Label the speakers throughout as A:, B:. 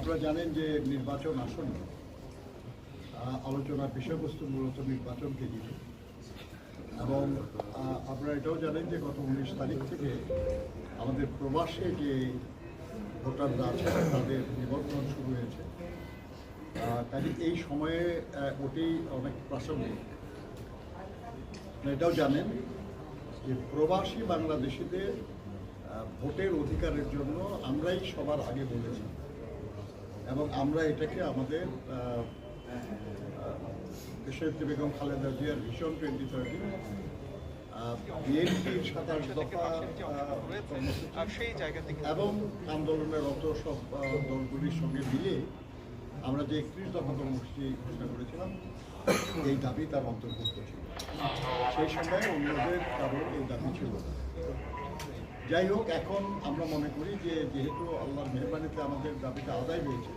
A: আপনারা জানেন যে নির্বাচন আসন্ন। আলোচনার বিষয়বস্তু মূলত নির্বাচনকে ঘিরে। এবং আপনারা এটাও জানেন যে গত উনিশ তারিখ থেকে আমাদের প্রবাসে যে ভোটাররা আছে, তাদের নিবন্ধন শুরু হয়েছে। কাজে এই সময়ে ওটি অনেক প্রাসঙ্গিক। এটাও জানেন যে প্রবাসী বাংলাদেশিদের ভোটের অধিকারের জন্য আমরাই সবার আগে বলেছি। এবং আমরা এটাকে আমাদের দেশনেত্রী বেগম খালেদা জিয়ার ভীষণ টোয়েন্টি থার্টি বিএনপির সাতাশ দফা এবং আন্দোলনের অত সব দলগুলির সঙ্গে মিলে আমরা যে একত্রিশ দফা কর্মসূচি ঘোষণা করেছিলাম এই দাবি তার অন্তর্ভুক্ত ছিল। সেই সময় অন্যদের কারণ এই দাবি ছিল না। যাই হোক এখন আমরা মনে করি যে যেহেতু আল্লাহর মেহরবানিতে আমাদের দাবিটা আদায় হয়েছে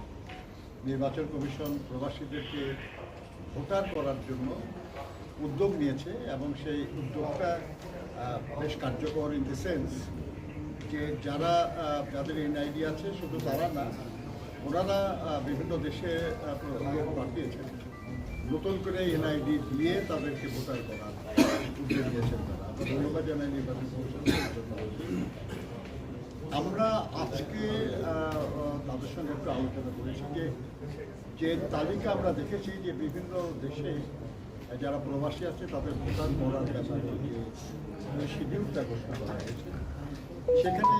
A: নির্বাচন কমিশন প্রবাসীদেরকে ভোটার করার জন্য উদ্যোগ নিয়েছে এবং সেই উদ্যোগটা বেশ কার্যকর ইন দ্য সেন্স যে যারা যাদের এনআইডি আছে, শুধু তারা না, ওনারা বিভিন্ন দেশে লোক পাঠিয়েছেন। নতুন করে এনআইডি দিয়ে তাদেরকে ভোটার করার উদ্যোগ নিয়েছেন তারা। ধন্যবাদ জানাই নির্বাচন কমিশনের জন্য আমরা আজকে তাদের সঙ্গে একটু আলোচনা করেছি যে যে তালিকা আমরা দেখেছি যে বিভিন্ন দেশে যারা প্রবাসী আছে, তাদের ভোটার করার ব্যাপারে যে শিডিউলটা ঘোষণা করা হয়েছে। সেখানে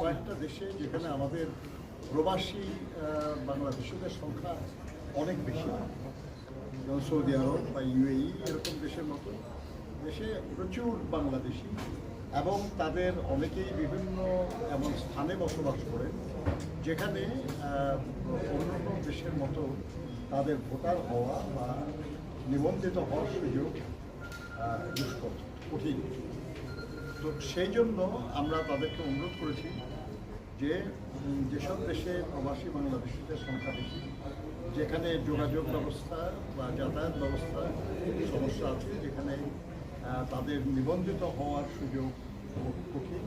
A: কয়েকটা দেশে যেখানে আমাদের প্রবাসী বাংলাদেশিদের সংখ্যা অনেক বেশি। যেমন সৌদি আরব বা ইউএই এরকম দেশের মতো। দেশে প্রচুর বাংলাদেশি এবং তাদের অনেকেই বিভিন্ন এমন স্থানে বসবাস করেন যেখানে অন্যান্য দেশের মতো তাদের ভোটার হওয়া বা নিবন্ধিত হওয়ার সুযোগ দুষ্কর, কঠিন। তো সেই জন্য আমরা তাদেরকে অনুরোধ করেছি যে যেসব দেশে প্রবাসী বাংলাদেশিদের সংখ্যা বেশি, যেখানে যোগাযোগ ব্যবস্থা বা যাতায়াত ব্যবস্থা সমস্যা আছে, যেখানে তাদের নিবন্ধিত হওয়ার সুযোগ কঠিন।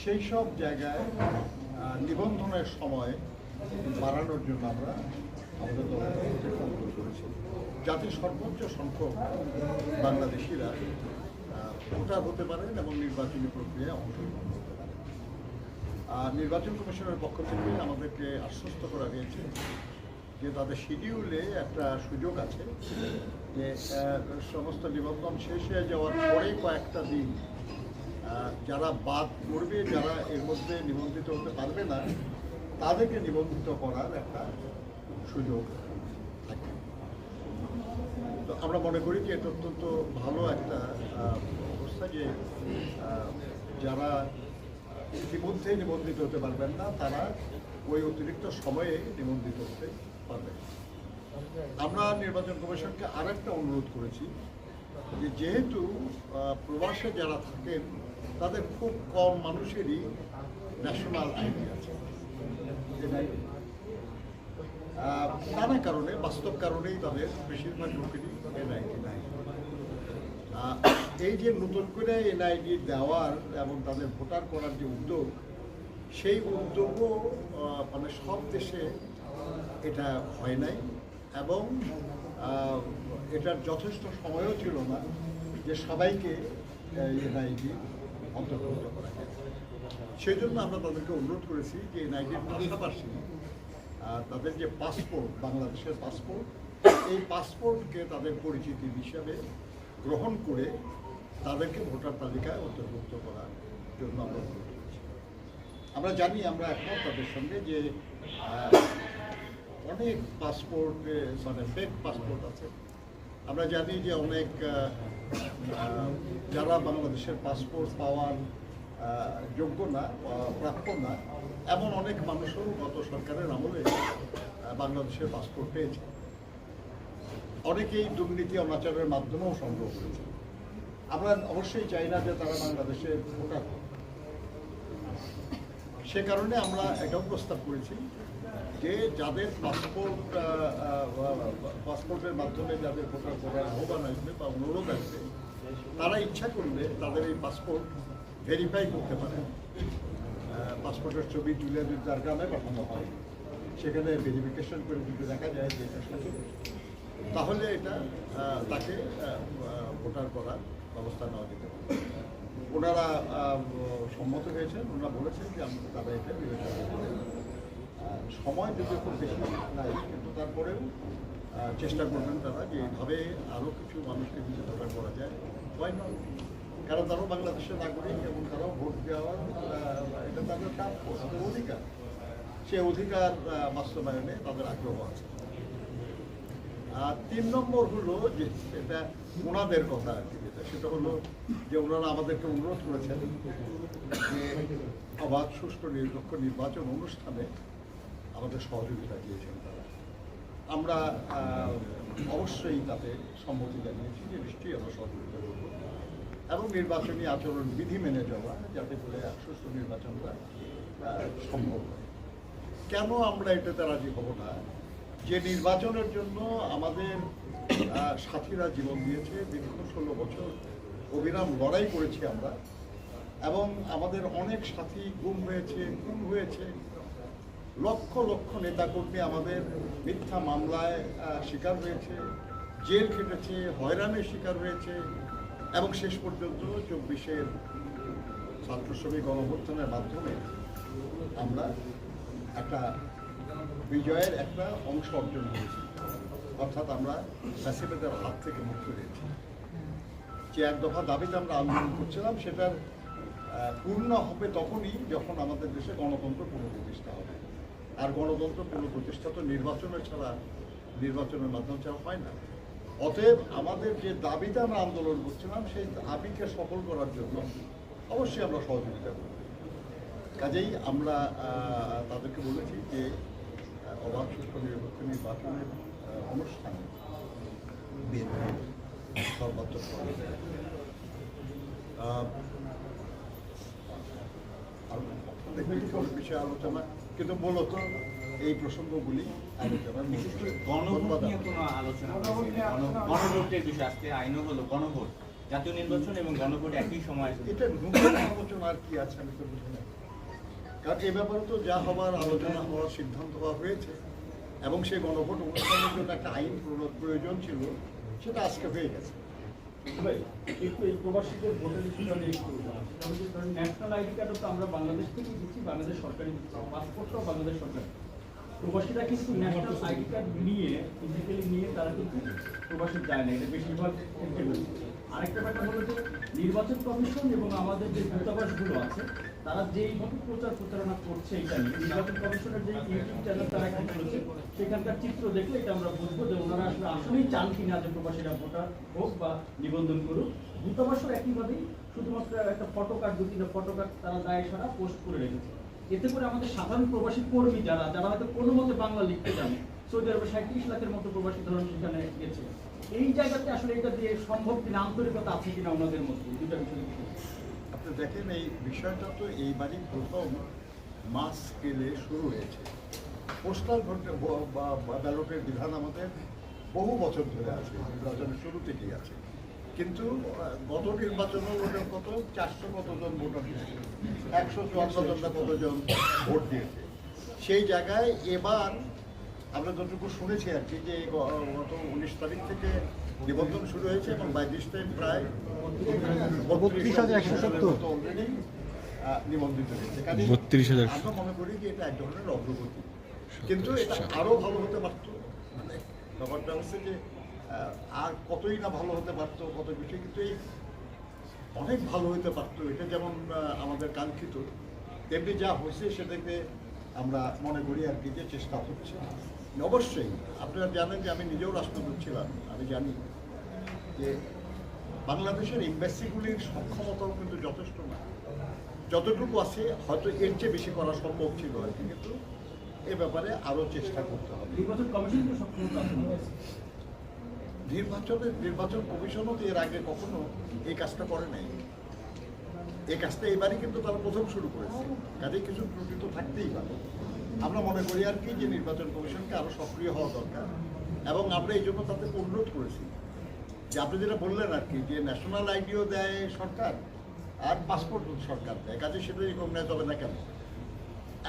A: সেই সব জায়গায় নিবন্ধনের সময় বাড়ানোর জন্য আমরা আমাদের দল থেকে অনুরোধ করেছি যাতে সর্বোচ্চ সংখ্যক বাংলাদেশিরা ভোটার হতে পারেন এবং নির্বাচনী প্রক্রিয়ায় অংশগ্রহণ করতে পারেন। আর নির্বাচন কমিশনের পক্ষ থেকে আমাদেরকে আশ্বস্ত করা হয়েছে যে তাদের শিডিউলে একটা সুযোগ আছে। যে সমস্ত নিবন্ধন শেষ হয়ে যাওয়ার পরে কয়েকটা দিন যারা বাদ করবে যারা এর মধ্যে নিবন্ধিত হতে পারবে না, তাদেরকে নিবন্ধিত করার একটা সুযোগ থাকে। তো আমরা মনে করি যে, এটা অত্যন্ত ভালো একটা অবস্থা যে যারা ইতিমধ্যে নিবন্ধিত হতে পারবেন না, তারা ওই অতিরিক্ত সময়ে নিবন্ধিত হতে পারবেন। আমরা নির্বাচন কমিশনকে আর একটা অনুরোধ করেছি যে যেহেতু প্রবাসে যারা থাকেন, তাদের খুব কম মানুষেরই ন্যাশনাল আইডি আছে। নানা কারণে, বাস্তব কারণেই তাদের বেশিরভাগ লোকেরই এনআইডি নাই। এই যে নতুন করে এনআইডি দেওয়ার এবং তাদের ভোটার করার যে উদ্যোগ, সেই উদ্যোগও মানে সব দেশে এটা হয় নাই। এবং এটার যথেষ্ট সময়ও ছিল না যে সবাইকে এনআইডি অন্তর্ভুক্ত করা সেই জন্য আমরা তাদেরকে অনুরোধ করেছি যে এনআইডির পাশাপাশি তাদের যে পাসপোর্ট, বাংলাদেশের পাসপোর্ট, এই পাসপোর্টকে তাদের পরিচিতি হিসাবে গ্রহণ করে তাদেরকে ভোটার তালিকায় অন্তর্ভুক্ত করার জন্য আমরা আমরা জানি, আমরা একমত তাদের সঙ্গে যে অনেক পাসপোর্ট মানে ফেক পাসপোর্ট আছে। আমরা জানি যে অনেক যারা বাংলাদেশের পাসপোর্ট পাওয়ার যোগ্য না প্রাপ্য না এমন অনেক মানুষও গত সরকারের আমলে বাংলাদেশের পাসপোর্ট পেয়েছে। অনেকেই দুর্নীতি অনাচারের মাধ্যমেও সংগ্রহ করেছে। আমরা অবশ্যই চাই না যে তারা বাংলাদেশে ভোটার সে কারণে আমরা এটাও প্রস্তাব করেছি। যে যাদের পাসপোর্ট পাসপোর্টের মাধ্যমে যাদের ভোটার করার আহ্বান আসবে বা অনুরোধ আসবে তারা ইচ্ছা করলে তাদের এই পাসপোর্ট ভেরিফাই করতে পারে। পাসপোর্টের ছবি তুলে যদি তার গ্রামে পাঠানো হয় সেখানে ভেরিফিকেশন করে যদি দেখা যায় যে তাহলে এটা তাকে ভোটার করার ব্যবস্থা নেওয়া যেতে পারে। ওনারা সম্মত হয়েছেন ওনারা বলেছেন যে আমরা তারা এটা বিবেচনা আহ, সময় যদি খুব বেশি নাই, কিন্তু তারপরেও চেষ্টা করবেন তারা যে এইভাবে আরও কিছু মানুষকে ভোটার করা যায়। হয় না কারণ তারাও বাংলাদেশের নাগরিক এবং তারাও ভোট দেওয়ার এটা তাদের প্রাপ্য তাদের অধিকার। সে অধিকার বাস্তবায়নে তাদের আগ্রহ আছে। আর তিন নম্বর হলো যে এটা ওনাদের কথা আর কি, যেটা, সেটা হলো যে ওনারা আমাদেরকে অনুরোধ করেছেন যে অবাধ সুষ্ঠু নিরপেক্ষ নির্বাচন অনুষ্ঠানে আমাদের সহযোগিতা দিয়েছেন তারা। আমরা অবশ্যই তাতে সম্মতি জানিয়েছি যে নিশ্চয়ই আমরা সহযোগিতা করব। এবং নির্বাচনী আচরণ বিধি মেনে যাওয়া যাতে করে সুষ্ঠু নির্বাচনটা সম্ভব হয়। কেন আমরা এটাতে রাজি হব না? যে নির্বাচনের জন্য আমাদের সাথীরা জীবন দিয়েছে, দীর্ঘ ষোলো বছর অবিরাম লড়াই করেছি আমরা। এবং আমাদের অনেক সাথী গুম হয়েছে, খুন হয়েছে। লক্ষ লক্ষ নেতাকর্মী আমাদের মিথ্যা মামলায় শিকার হয়েছে, জেল খেটেছে, হয়রানির শিকার হয়েছে এবং শেষ পর্যন্ত চব্বিশের ছাত্র শ্রমিক গণঅভ্যুত্থানের মাধ্যমে আমরা একটা বিজয়ের একটা অংশ অর্জন করেছি। অর্থাৎ আমরা ফ্যাসিলিটির হাত থেকে মুক্ত হয়েছি যে এক দফা দাবিতে আমরা আন্দোলন করছিলাম, সেটার পূর্ণ হবে তখনই যখন আমাদের দেশে গণতন্ত্র পুনঃপ্রতিষ্ঠা হবে। আর গণতন্ত্র পুনঃপ্রতিষ্ঠা তো নির্বাচনের ছাড়া নির্বাচনের মাধ্যম ছাড়া হয় না। অতএব আমাদের যে দাবিতে আমরা আন্দোলন করছিলাম সেই দাবিকে সফল করার জন্য অবশ্যই আমরা সহযোগিতা করব। কাজেই আমরা তাদেরকে বলেছি যে অবাধ সুস্থ নিরপেক্ষ নির্বাচনের অনুষ্ঠানে সর্বাত্মক। আহ, বিষয়ে আলোচনা। কিন্তু মূলত এই প্রসঙ্গগুলি
B: বিশেষ করে গণভোট নিয়ে কোনো আলোচনা হয়েছে? না। গণ- গণভোটের বিষয় আজকে আইনও হলো গণভোট জাতীয় নির্বাচন এবং গণভোট একই সময়
A: এটা নতুন আলোচনা আর কি আছে আমি তো বুঝি না। কারণ এ ব্যাপারে তো যা হবার আলোচনা হওয়ার সিদ্ধান্ত হওয়া হয়েছে এবং সেই গণভোট অনুষ্ঠানের জন্য একটা আইন প্রয়োজন ছিল সেটা আজকে হয়ে গেছে।
C: একটু এই প্রবাসীদের ন্যাশনাল আইডি তো আমরা বাংলাদেশ থেকে বাংলাদেশ বাংলাদেশ সরকার। প্রবাসীরা কিন্তু আইডি কার্ড নিয়ে নিয়ে তারা কিন্তু এটা বেশিরভাগ আরেকটা ব্যাপার হলো যে, নির্বাচন কমিশন এবং আমাদের যে দূতাবাসগুলো আছে তারা যেইভাবে প্রচার প্রচারণা করছে এটা নির্বাচন কমিশনের যে ইউটিউব চ্যানেল তারা কি করেছে সেখানকার চিত্র দেখলে এটা আমরা বুঝব যে ওনারা আসলে আসলেই চান কিনা যে প্রবাসীরা ভোটার হোক বা নিবন্ধন করুক। দূতাবাসও একইভাবেই শুধুমাত্র একটা ফটো কার্ড দু তিনটা ফটো কার্ড তারা দায় সারা পোস্ট করে রেখেছে। এতে করে আমাদের সাধারণ প্রবাসী কর্মী যারা যারা হয়তো কোনো মতে বাংলা লিখতে জানে সৌদি আরবে সাঁত্রিশ লাখের মতো প্রবাসী ধরুন সেখানে গেছে। এই জায়গাতে আসলে এটা দিয়ে সম্ভব কিনা আন্তরিকতা আছে কিনা ওনাদের মধ্যে দুটা বিষয়।
A: আপনি দেখেন, এই বিষয়টা তো এইবারই প্রথম মাস স্কেলে শুরু হয়েছে। পোস্টাল ভোটে বা- ব্যালটের বিধান আমাদের বহু বছর ধরে আছে, নির্বাচনের শুরু থেকেই আছে। কিন্তু গত নির্বাচনে ওদের কত? চারশো কতজন ভোটার দিয়েছে? একশো চুয়ান্ন জনটা কতজন ভোট দিয়েছে? সেই জায়গায় এবার আমরা যতটুকু শুনেছি আর কি যে গত উনিশ তারিখ থেকে নিবন্ধন শুরু হয়েছে এবং বাইশ তারিখ প্রায় বত্রিশ হাজার একশো সত্তর। অলরেডি নিবন্ধিত হয়েছে।
D: 32,170
A: আমরা মনে করি যে এটা এক ধরনের অগ্রগতি। কিন্তু এটা আরও ভালো হতে পারতো। মানে ব্যাপারটা হচ্ছে যে আর কতই না ভালো হতে পারতো কত বিষয় কিন্তু এই অনেক ভালো হতে পারতো। এটা যেমন আমাদের কাঙ্ক্ষিত তেমনি যা হয়েছে সেটাকে আমরা মনে করি আর কি যে চেষ্টা হচ্ছে। অবশ্যই আপনারা জানেন যে আমি নিজেও রাষ্ট্রদূত ছিলাম আমি জানি যে বাংলাদেশের এম্বাসিগুলির সক্ষমতাও কিন্তু যথেষ্ট না। যতটুকু আছে হয়তো এর চেয়ে বেশি করা সম্ভব ছিল আর কি কিন্তু এ ব্যাপারে আরও চেষ্টা করতে হবে। নির্বাচনের নির্বাচন কমিশনও তো এর আগে কখনো এই কাজটা করে নাই। এই কাজটা এবারই কিন্তু তারা প্রথম শুরু করেছে। কাজেই কিছু ত্রুটি তো থাকতেই পারে। আমরা মনে করি আর কি যে নির্বাচন কমিশনকে আরও সক্রিয় হওয়া দরকার। এবং আমরা এই জন্য তাদের অনুরোধ করেছি যে আপনি যেটা বললেন আর কি, যে ন্যাশনাল আইডিও দেয় সরকার আর পাসপোর্ট সরকার দেয়। কাজে সেটা রিকগনাইজ হবে না কেন?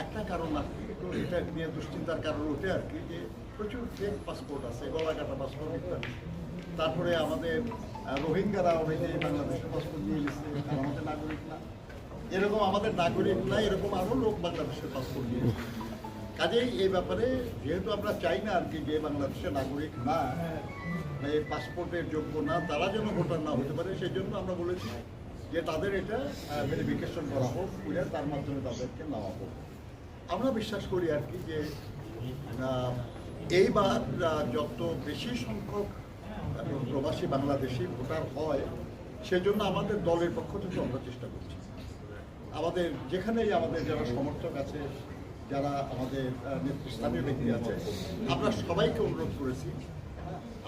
A: একটা কারণ আর কি একটু এটা নিয়ে দুশ্চিন্তার কারণ ওঠে আর কি যে প্রচুর ফেক পাসপোর্ট আছে গলা কাটা পাসপোর্ট ইত্যাদি। তারপরে আমাদের রোহিঙ্গারা অনেকে বাংলাদেশের পাসপোর্ট নিয়ে গেছে আমাদের নাগরিক না। এরকম আমাদের নাগরিক না এরকম আরও লোক বাংলাদেশের পাসপোর্ট নিয়ে কাজেই এই ব্যাপারে যেহেতু আমরা চাই না আর কি যে বাংলাদেশের নাগরিক না এই পাসপোর্টের যোগ্য না, তারা যেন ভোটার না হতে পারে, সেই জন্য আমরা বলেছি যে তাদের এটা ভেরিফিকেশন করা হোক, করে তার মাধ্যমে তাদেরকে নেওয়া হোক। আমরা বিশ্বাস করি আর কি যে এইবার যত বেশি সংখ্যক প্রবাসী বাংলাদেশি ভোটার হয়, সেজন্য আমাদের দলের পক্ষ থেকে আমরা চেষ্টা করছি। আমাদের, যেখানেই আমাদের যারা সমর্থক আছে যারা আমাদের নেতৃস্থানীয় ব্যক্তি আছে আমরা সবাইকে অনুরোধ করেছি,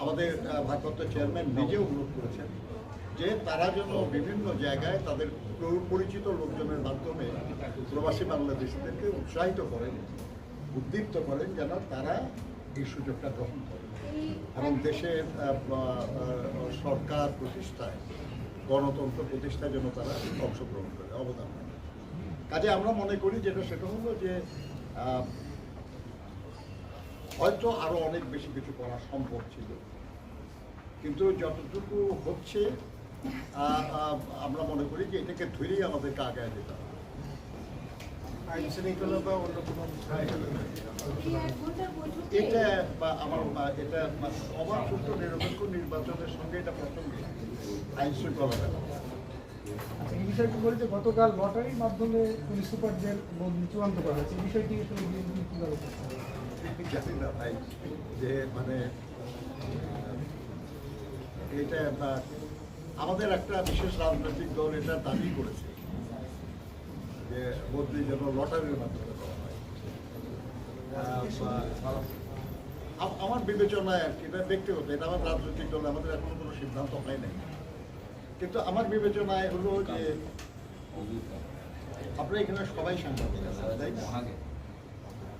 A: আমাদের ভারপ্রাপ্ত চেয়ারম্যান নিজে অনুরোধ করেছেন যে তারা যেন বিভিন্ন জায়গায় তাদের পরিচিত লোকজনের মাধ্যমে প্রবাসী বাংলাদেশিদেরকে উৎসাহিত করেন, উদ্দীপ্ত করেন যেন তারা এই সুযোগটা গ্রহণ করে এবং দেশের সরকার প্রতিষ্ঠায়, গণতন্ত্র প্রতিষ্ঠায় যেন তারা অংশগ্রহণ করে, অবদান কাজে আমরা মনে করি যেটা সেটা হলো যে হয়তো আরও অনেক বেশি কিছু করা সম্ভব ছিল। কিন্তু যতটুকু হচ্ছে আমরা মনে করি যে এটাকে ধরেই আমাদেরকে আগায় যেতে হবে।
D: আইন শৃঙ্খলা বা অন্য কোনো
A: এটা বা আমার এটা সবার সুস্থ নিরপেক্ষ নির্বাচনের সঙ্গে এটা প্রসঙ্গে আইন শৃঙ্খলা
D: এই বিষয়টি বলে গতকাল লটারির মাধ্যমে পুলিশ সুপারদের চূড়ান্ত করা হয়েছে। এই বিষয়টি আসলে বিএনপি কীভাবে
A: যে মানে এটা বা আমাদের একটা বিশেষ রাজনৈতিক দল এটা দাবি করেছে যে বদলি যেন লটারির মাধ্যমে করা হয়। আমার বিবেচনায় আর কি, এটা ব্যক্তিগত, এটা আমার রাজনৈতিক দল, আমাদের এখনও কোনো সিদ্ধান্ত হয় নাই। কিন্তু আমার বিবেচনায় হলো যে আপনার এখানে সবাই সাংবাদিক তাই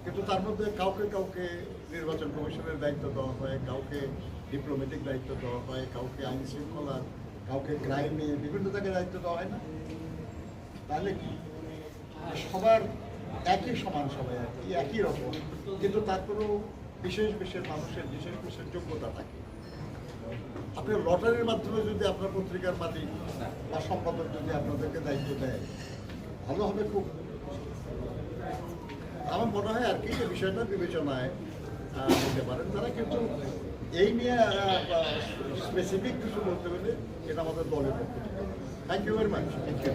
A: কিন্তু তার মধ্যে কাউকে কাউকে নির্বাচন কমিশনের দায়িত্ব দেওয়া হয় কাউকে ডিপ্লোম্যাটিক দায়িত্ব দেওয়া হয় কাউকে আইন শৃঙ্খলা কাউকে ক্রাইমে বিভিন্ন জায়গায় দায়িত্ব দেওয়া হয় না? তাহলে কি? সবার একই সমান সবাই আর কি একই রকম কিন্তু তারপরেও বিশেষ বিশেষ মানুষের বিশেষ বিশেষ যোগ্যতা থাকে। আপনি লটারির মাধ্যমে যদি আপনার পত্রিকার মালিক বা সম্পাদক যদি আপনাদেরকে দায়িত্ব দেয়, ভালো হবে খুব। আমার মনে হয় আর কি যে বিষয়টা বিবেচনায় নিতে পারেন। তারা কিন্তু এই নিয়ে স্পেসিফিক কিছু বলতে গেলে এটা আমাদের দলের পক্ষ thank you very much thank you